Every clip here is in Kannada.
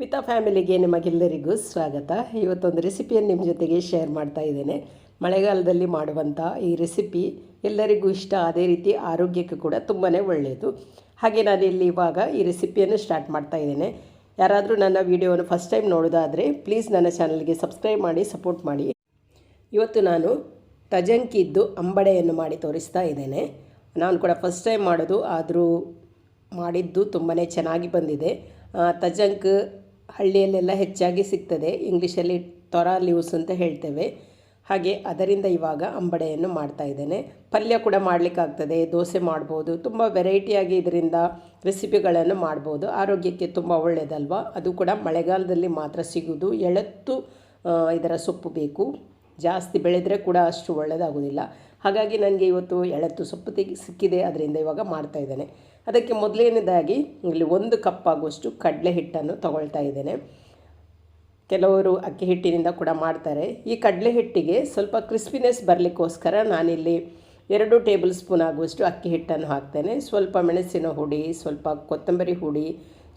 ಮಿತಾ ಫ್ಯಾಮಿಲಿಗೆ ನಿಮಗೆಲ್ಲರಿಗೂ ಸ್ವಾಗತ. ಇವತ್ತೊಂದು ರೆಸಿಪಿಯನ್ನು ನಿಮ್ಮ ಜೊತೆಗೆ ಶೇರ್ ಮಾಡ್ತಾ ಇದ್ದೇನೆ. ಮಳೆಗಾಲದಲ್ಲಿ ಮಾಡುವಂಥ ಈ ರೆಸಿಪಿ ಎಲ್ಲರಿಗೂ ಇಷ್ಟ. ಅದೇ ರೀತಿ ಆರೋಗ್ಯಕ್ಕೆ ಕೂಡ ತುಂಬಾ ಒಳ್ಳೆಯದು. ಹಾಗೆ ನಾನು ಇಲ್ಲಿ ಇವಾಗ ಈ ರೆಸಿಪಿಯನ್ನು ಸ್ಟಾರ್ಟ್ ಮಾಡ್ತಾ ಇದ್ದೇನೆ. ಯಾರಾದರೂ ನನ್ನ ವಿಡಿಯೋವನ್ನು ಫಸ್ಟ್ ಟೈಮ್ ನೋಡೋದಾದರೆ ಪ್ಲೀಸ್ ನನ್ನ ಚಾನಲ್ಗೆ ಸಬ್ಸ್ಕ್ರೈಬ್ ಮಾಡಿ, ಸಪೋರ್ಟ್ ಮಾಡಿ. ಇವತ್ತು ನಾನು ತಜಂಕಿದ್ದು ಅಂಬಡೆಯನ್ನು ಮಾಡಿ ತೋರಿಸ್ತಾ ಇದ್ದೇನೆ. ನಾನು ಕೂಡ ಫಸ್ಟ್ ಟೈಮ್ ಮಾಡೋದು, ಆದರೂ ಮಾಡಿದ್ದು ತುಂಬಾ ಚೆನ್ನಾಗಿ ಬಂದಿದೆ. ತಜಂಕ್ ಹಳ್ಳಿಯಲ್ಲೆಲ್ಲ ಹೆಚ್ಚಾಗಿ ಸಿಗ್ತದೆ. ಇಂಗ್ಲೀಷಲ್ಲಿ ತೊರಾ ಲೀವ್ಸ್ ಅಂತ ಹೇಳ್ತೇವೆ. ಹಾಗೆ ಅದರಿಂದ ಇವಾಗ ಅಂಬಡೆಯನ್ನು ಮಾಡ್ತಾ ಇದ್ದೇನೆ. ಪಲ್ಯ ಕೂಡ ಮಾಡಲಿಕ್ಕಾಗ್ತದೆ, ದೋಸೆ ಮಾಡ್ಬೋದು, ತುಂಬ ವೆರೈಟಿಯಾಗಿ ಇದರಿಂದ ರೆಸಿಪಿಗಳನ್ನು ಮಾಡ್ಬೋದು. ಆರೋಗ್ಯಕ್ಕೆ ತುಂಬ ಒಳ್ಳೆಯದಲ್ವ ಅದು ಕೂಡ ಮಳೆಗಾಲದಲ್ಲಿ ಮಾತ್ರ ಸಿಗೋದು ಎಳತ್ತು ಇದರ ಸೊಪ್ಪು ಬೇಕು. ಜಾಸ್ತಿ ಬೆಳೆದರೆ ಕೂಡ ಅಷ್ಟು ಒಳ್ಳೆಯದಾಗೋದಿಲ್ಲ ಹಾಗಾಗಿ ನನಗೆ ಇವತ್ತು ಎಳತ್ತು ಸೊಪ್ಪು ತೆಗಿ, ಸಿಕ್ಕಿದೆ ಅದರಿಂದ ಇವಾಗ ಮಾಡ್ತಾ ಇದ್ದೇನೆ. ಅದಕ್ಕೆ ಮೊದಲನೇದಾಗಿ ಇಲ್ಲಿ ಒಂದು ಕಪ್ ಆಗುವಷ್ಟು ಕಡಲೆ ಹಿಟ್ಟನ್ನು ತಗೊಳ್ತಾ ಇದ್ದೇನೆ. ಕೆಲವರು ಅಕ್ಕಿ ಹಿಟ್ಟಿನಿಂದ ಕೂಡ ಮಾಡ್ತಾರೆ. ಈ ಕಡಲೆ ಹಿಟ್ಟಿಗೆ ಸ್ವಲ್ಪ ಕ್ರಿಸ್ಪಿನೆಸ್ ಬರಲಿಕ್ಕೋಸ್ಕರ ನಾನಿಲ್ಲಿ ಎರಡು ಟೇಬಲ್ ಸ್ಪೂನ್ ಆಗುವಷ್ಟು ಅಕ್ಕಿ ಹಿಟ್ಟನ್ನು ಹಾಕ್ತೇನೆ. ಸ್ವಲ್ಪ ಮೆಣಸಿನ ಹುಡಿ, ಸ್ವಲ್ಪ ಕೊತ್ತಂಬರಿ ಹುಡಿ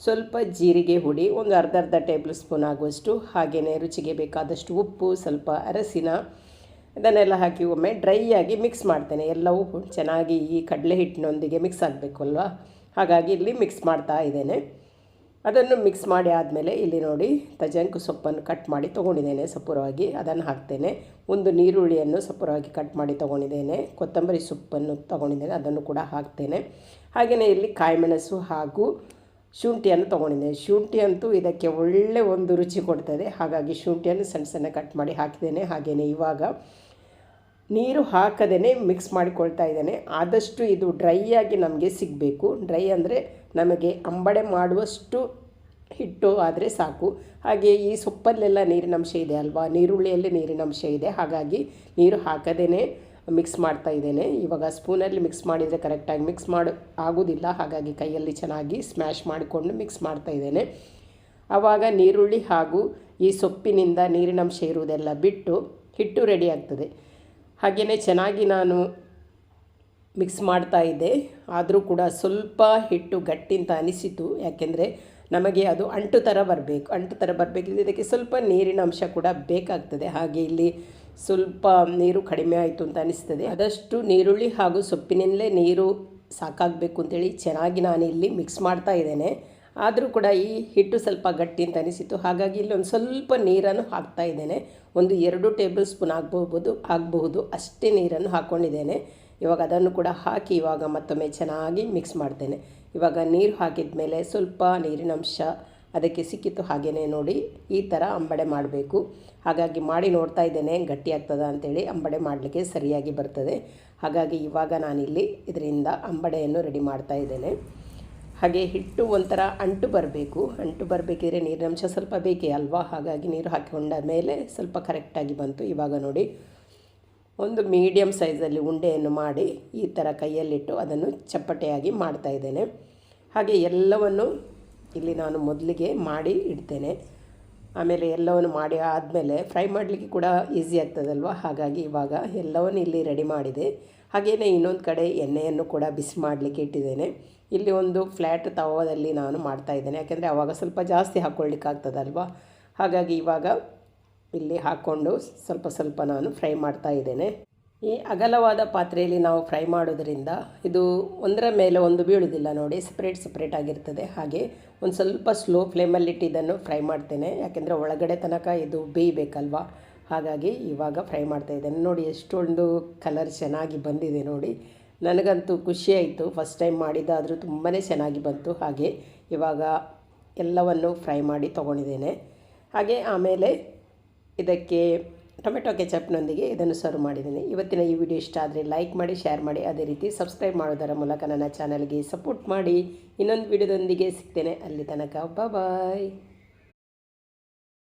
ಸ್ವಲ್ಪ ಜೀರಿಗೆ ಹುಡಿ ಒಂದು ಅರ್ಧ ಅರ್ಧ ಟೇಬಲ್ ಸ್ಪೂನ್ ಆಗುವಷ್ಟು ಹಾಗೆಯೇ ರುಚಿಗೆ ಬೇಕಾದಷ್ಟು ಉಪ್ಪು, ಸ್ವಲ್ಪ ಅರಸಿನ ಇದನ್ನೆಲ್ಲ ಹಾಕಿ ಒಮ್ಮೆ ಡ್ರೈ ಆಗಿ ಮಿಕ್ಸ್ ಮಾಡ್ತೇನೆ. ಎಲ್ಲವೂ ಚೆನ್ನಾಗಿ ಈ ಕಡಲೆ ಹಿಟ್ಟಿನೊಂದಿಗೆ ಮಿಕ್ಸ್ ಆಗಬೇಕು ಅಲ್ವಾ? ಹಾಗಾಗಿ ಇಲ್ಲಿ ಮಿಕ್ಸ್ ಮಾಡ್ತಾ ಇದ್ದೇನೆ. ಅದನ್ನು ಮಿಕ್ಸ್ ಮಾಡಿ ಆದಮೇಲೆ ಇಲ್ಲಿ ನೋಡಿ ತಜಂಕು ಸೊಪ್ಪನ್ನು ಕಟ್ ಮಾಡಿ ತೊಗೊಂಡಿದ್ದೇನೆ ಸಪೂರವಾಗಿ. ಅದನ್ನು ಹಾಕ್ತೇನೆ. ಒಂದು ನೀರುಳ್ಳಿಯನ್ನು ಸಪೂರವಾಗಿ ಕಟ್ ಮಾಡಿ ತೊಗೊಂಡಿದ್ದೇನೆ. ಕೊತ್ತಂಬರಿ ಸೊಪ್ಪನ್ನು ತೊಗೊಂಡಿದ್ದೇನೆ. ಅದನ್ನು ಕೂಡ ಹಾಕ್ತೇನೆ. ಹಾಗೆಯೇ ಇಲ್ಲಿ ಕಾಯಿಮೆಣಸು ಹಾಗೂ ಶುಂಠಿಯನ್ನು ತೊಗೊಂಡಿದ್ದೇನೆ ಶುಂಠಿ ಅಂತೂ ಇದಕ್ಕೆ ಒಳ್ಳೆ ಒಂದು ರುಚಿ ಕೊಡ್ತದೆ. ಹಾಗಾಗಿ ಶುಂಠಿಯನ್ನು ಸಣ್ಣ ಸಣ್ಣ ಕಟ್ ಮಾಡಿ ಹಾಕಿದ್ದೇನೆ. ಹಾಗೆಯೇ ಇವಾಗ ನೀರು ಹಾಕದೇ ಮಿಕ್ಸ್ ಮಾಡಿಕೊಳ್ತಾ ಇದ್ದೇನೆ. ಆದಷ್ಟು ಇದು ಡ್ರೈ ಆಗಿ ನಮಗೆ ಸಿಗಬೇಕು. ಡ್ರೈ ಅಂದರೆ ನಮಗೆ ಅಂಬಡೆ ಮಾಡುವಷ್ಟು ಹಿಟ್ಟು ಆದರೆ ಸಾಕು. ಹಾಗೆ ಈ ಸೊಪ್ಪಲ್ಲೆಲ್ಲ ನೀರಿನಂಶ ಇದೆ ಅಲ್ವಾ? ನೀರುಳ್ಳಿಯಲ್ಲಿ ನೀರಿನಂಶ ಇದೆ. ಹಾಗಾಗಿ ನೀರು ಹಾಕದೇ ಮಿಕ್ಸ್ ಮಾಡ್ತಾ ಇದ್ದೇನೆ. ಇವಾಗ ಸ್ಪೂನಲ್ಲಿ ಮಿಕ್ಸ್ ಮಾಡಿದರೆ ಕರೆಕ್ಟಾಗಿ ಮಿಕ್ಸ್ ಮಾಡಿ, ಆಗೋದಿಲ್ಲ. ಹಾಗಾಗಿ ಕೈಯಲ್ಲಿ ಚೆನ್ನಾಗಿ ಸ್ಮ್ಯಾಶ್ ಮಾಡಿಕೊಂಡು ಮಿಕ್ಸ್ ಮಾಡ್ತಾ ಇದ್ದೇನೆ. ಆವಾಗ ನೀರುಳ್ಳಿ ಹಾಗೂ ಈ ಸೊಪ್ಪಿನಿಂದ ನೀರಿನಂಶ ಇರುವುದೆಲ್ಲ ಬಿಟ್ಟು ಹಿಟ್ಟು ರೆಡಿ ಆಗ್ತದೆ. ಹಾಗೆಯೇ ಚೆನ್ನಾಗಿ ನಾನು ಮಿಕ್ಸ್ ಮಾಡ್ತಾ ಇದ್ದೆ. ಆದರೂ ಕೂಡ ಸ್ವಲ್ಪ ಹಿಟ್ಟು ಗಟ್ಟಿ ಅಂತ ಅನಿಸಿತು. ಯಾಕೆಂದರೆ ನಮಗೆ ಅದು ಅಂಟು ಥರ ಬರಬೇಕು. ಅಂಟು ಥರ ಬರಬೇಕಿದ್ರೆ ಇದಕ್ಕೆ ಸ್ವಲ್ಪ ನೀರಿನ ಅಂಶ ಕೂಡ ಬೇಕಾಗ್ತದೆ. ಹಾಗೆ ಇಲ್ಲಿ ಸ್ವಲ್ಪ ನೀರು ಕಡಿಮೆ ಆಯಿತು ಅಂತ ಅನಿಸ್ತದೆ. ಆದಷ್ಟು ನೀರುಳ್ಳಿ ಹಾಗೂ ಸೊಪ್ಪಿನಲ್ಲೇ ನೀರು ಸಾಕಾಗಬೇಕು ಅಂತೇಳಿ ಚೆನ್ನಾಗಿ ನಾನು ಇಲ್ಲಿ ಮಿಕ್ಸ್ ಮಾಡ್ತಾ ಇದ್ದೇನೆ. ಆದರೂ ಕೂಡ ಈ ಹಿಟ್ಟು ಸ್ವಲ್ಪ ಗಟ್ಟಿ ಅಂತ ಅನಿಸಿತು ಹಾಗಾಗಿ ಇಲ್ಲಿ ಒಂದು ಸ್ವಲ್ಪ ನೀರನ್ನು ಹಾಕ್ತಾ ಇದ್ದೇನೆ. ಒಂದು ಎರಡು ಟೇಬಲ್ ಸ್ಪೂನ್ ಆಗ್ಬೋದು ಆಗಬಹುದು, ಅಷ್ಟೇ ನೀರನ್ನು ಹಾಕ್ಕೊಂಡಿದ್ದೇನೆ ಇವಾಗ ಅದನ್ನು ಕೂಡ ಹಾಕಿ ಇವಾಗ ಮತ್ತೊಮ್ಮೆ ಚೆನ್ನಾಗಿ ಮಿಕ್ಸ್ ಮಾಡ್ತೇನೆ. ಇವಾಗ ನೀರು ಹಾಕಿದ ಮೇಲೆ ಸ್ವಲ್ಪ ನೀರಿನಂಶ ಅದಕ್ಕೆ ಸಿಕ್ಕಿತ್ತು ಹಾಗೆಯೇ ನೋಡಿ ಈ ಥರ ಅಂಬಡೆ ಮಾಡಬೇಕು. ಹಾಗಾಗಿ ಮಾಡಿ ನೋಡ್ತಾ ಇದ್ದೇನೆ ಗಟ್ಟಿ ಆಗ್ತದ ಅಂತೇಳಿ ಅಂಬಡೆ ಮಾಡಲಿಕ್ಕೆ ಸರಿಯಾಗಿ ಬರ್ತದೆ. ಹಾಗಾಗಿ ಇವಾಗ ನಾನಿಲ್ಲಿ ಇದರಿಂದ ಅಂಬಡೆಯನ್ನು ರೆಡಿ ಮಾಡ್ತಾ ಇದ್ದೇನೆ. ಹಾಗೆ ಹಿಟ್ಟು ಒಂಥರ ಅಂಟು ಬರಬೇಕು. ಅಂಟು ಬರಬೇಕಿದ್ರೆ ನೀರಿನಂಶ ಸ್ವಲ್ಪ ಬೇಕೇ ಅಲ್ವಾ? ಹಾಗಾಗಿ ನೀರು ಹಾಕಿಕೊಂಡ ಮೇಲೆ ಸ್ವಲ್ಪ ಕರೆಕ್ಟಾಗಿ ಬಂತು. ಇವಾಗ ನೋಡಿ, ಒಂದು ಮೀಡಿಯಮ್ ಸೈಜಲ್ಲಿ ಉಂಡೆಯನ್ನು ಮಾಡಿ ಈ ಥರ ಕೈಯಲ್ಲಿಟ್ಟು ಅದನ್ನು ಚಪ್ಪಟೆಯಾಗಿ ಮಾಡ್ತಾ ಇದ್ದೇನೆ. ಹಾಗೆ ಎಲ್ಲವನ್ನು ಇಲ್ಲಿ ನಾನು ಮೊದಲಿಗೆ ಮಾಡಿ ಇಡ್ತೇನೆ. ಆಮೇಲೆ ಎಲ್ಲವನ್ನು ಮಾಡಿ ಆದಮೇಲೆ ಫ್ರೈ ಮಾಡಲಿಕ್ಕೆ ಕೂಡ ಈಸಿ ಆಗ್ತದಲ್ವ? ಹಾಗಾಗಿ ಇವಾಗ ಎಲ್ಲವನ್ನು ಇಲ್ಲಿ ರೆಡಿ ಮಾಡಿದೆ. ಹಾಗೆಯೇ ಇನ್ನೊಂದು ಕಡೆ ಎಣ್ಣೆಯನ್ನು ಕೂಡ ಬಿಸಿ ಮಾಡಲಿಕ್ಕೆ ಇಟ್ಟಿದ್ದೇನೆ. ಇಲ್ಲಿ ಒಂದು ಫ್ಲ್ಯಾಟ್ ತವದಲ್ಲಿ ನಾನು ಮಾಡ್ತಾ ಇದ್ದೇನೆ. ಯಾಕೆಂದರೆ ಆವಾಗ ಸ್ವಲ್ಪ ಜಾಸ್ತಿ ಹಾಕ್ಕೊಳ್ಳಿಕ್ಕಾಗ್ತದಲ್ವ ಹಾಗಾಗಿ ಇವಾಗ ಇಲ್ಲಿ ಹಾಕ್ಕೊಂಡು ಸ್ವಲ್ಪ ಸ್ವಲ್ಪ ನಾನು ಫ್ರೈ ಮಾಡ್ತಾ ಇದ್ದೇನೆ. ಈ ಅಗಲವಾದ ಪಾತ್ರೆಯಲ್ಲಿ ನಾವು ಫ್ರೈ ಮಾಡೋದರಿಂದ ಇದು ಒಂದರ ಮೇಲೆ ಒಂದು ಬೀಳುವುದಿಲ್ಲ ನೋಡಿ ಸಪ್ರೇಟ್ ಸಪ್ರೇಟ್ ಆಗಿರ್ತದೆ. ಹಾಗೆ ಒಂದು ಸ್ವಲ್ಪ ಸ್ಲೋ ಫ್ಲೇಮಲ್ಲಿಟ್ಟು ಇದನ್ನು ಫ್ರೈ ಮಾಡ್ತೇನೆ. ಯಾಕೆಂದರೆ ಒಳಗಡೆ ತನಕ ಇದು ಬೇಯಬೇಕಲ್ವಾ? ಹಾಗಾಗಿ ಇವಾಗ ಫ್ರೈ ಮಾಡ್ತಾ ಇದ್ದೇನೆ. ನೋಡಿ, ಎಷ್ಟೊಂದು ಕಲರ್ ಚೆನ್ನಾಗಿ ಬಂದಿದೆ ನೋಡಿ. ನನಗಂತೂ ಖುಷಿಯಾಯಿತು ಫಸ್ಟ್ ಟೈಮ್ ಮಾಡಿದ್ದಾದರೂ ತುಂಬಾ ಚೆನ್ನಾಗಿ ಬಂತು. ಹಾಗೆ ಇವಾಗ ಎಲ್ಲವನ್ನು ಫ್ರೈ ಮಾಡಿ ತೊಗೊಂಡಿದ್ದೇನೆ. ಹಾಗೆ ಆಮೇಲೆ ಇದಕ್ಕೆ ಟೊಮೆಟೊ ಕೆಚಪ್ನೊಂದಿಗೆ ಇದನ್ನು ಸರ್ವ್ ಮಾಡಿದ್ದೀನಿ. ಇವತ್ತಿನ ಈ ವಿಡಿಯೋ ಇಷ್ಟ ಆದರೆ ಲೈಕ್ ಮಾಡಿ, ಶೇರ್ ಮಾಡಿ. ಅದೇ ರೀತಿ ಸಬ್ಸ್ಕ್ರೈಬ್ ಮಾಡೋದರ ಮೂಲಕ ನನ್ನ ಚಾನಲ್ಗೆ ಸಪೋರ್ಟ್ ಮಾಡಿ. ಇನ್ನೊಂದು ವಿಡಿಯೋದೊಂದಿಗೆ ಸಿಗ್ತೇನೆ. ಅಲ್ಲಿ ತನಕ ಬಾಯ್